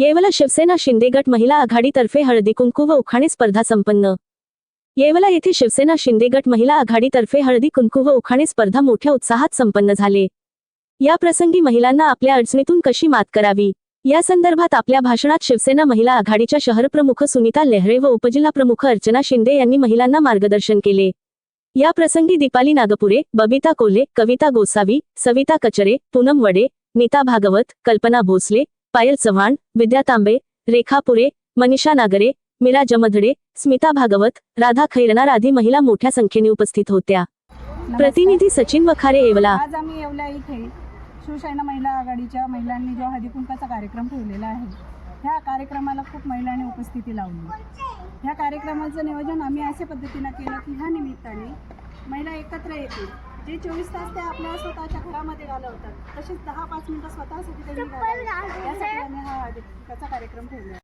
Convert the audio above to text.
येवला शिवसेना शिंदे गट महिला आघाडीतर्फे हळदी कुंकू व उखाणे स्पर्धा संपन्न. येवला येथे शिवसेना शिंदे गट महिला आघाडीतर्फे हळदी कुंकू व उखाणे स्पर्धा मोठ्या उत्साहात संपन्न झाले. या प्रसंगी महिलांना आपल्या अडचणीतून कशी मात करावी? या संदर्भात आपल्या भाषणात शिवसेना महिला आघाडीच्या शहरप्रमुख सुनीता लेहरे व उपजिल्हाप्रमुख अर्चना शिंदे यांनी महिलांना मार्गदर्शन केले. या प्रसंगी दीपाली नागपुरे बबिता कोल्हे कविता गोसावी सविता कचरे पूनम वडे नीता भागवत कल्पना भोसले पायल चव्हाण विद्या तांबे रेखा पुरे मनीषा नागरे मीरा जमधडे स्मिता भागवत राधा खैरनार आदी महिला मोठ्या संख्येने उपस्थित होत्या. प्रतिनिधी सचिन वखारे येवला. आज आम्ही येवला इथे शिवसेना महिला आघाडीच्या महिलांनी जो हळदी कुंकाचा कार्यक्रम ठेवलेला आहे ह्या कार्यक्रमाला खूप महिलांनी उपस्थिती लावली. ह्या कार्यक्रमाचं नियोजन आम्ही अशा पद्धतीनं केलं की ह्या निमित्ताने महिला एकत्र येतील. जे चोवीस तास ते आपल्या स्वतःच्या घरामध्ये घालवतात तसेच दहा पाच मिनिटं स्वतःसाठी त्यांनी घालवावी. यासाठी आम्ही हा कुंकाचा कार्यक्रम ठेवला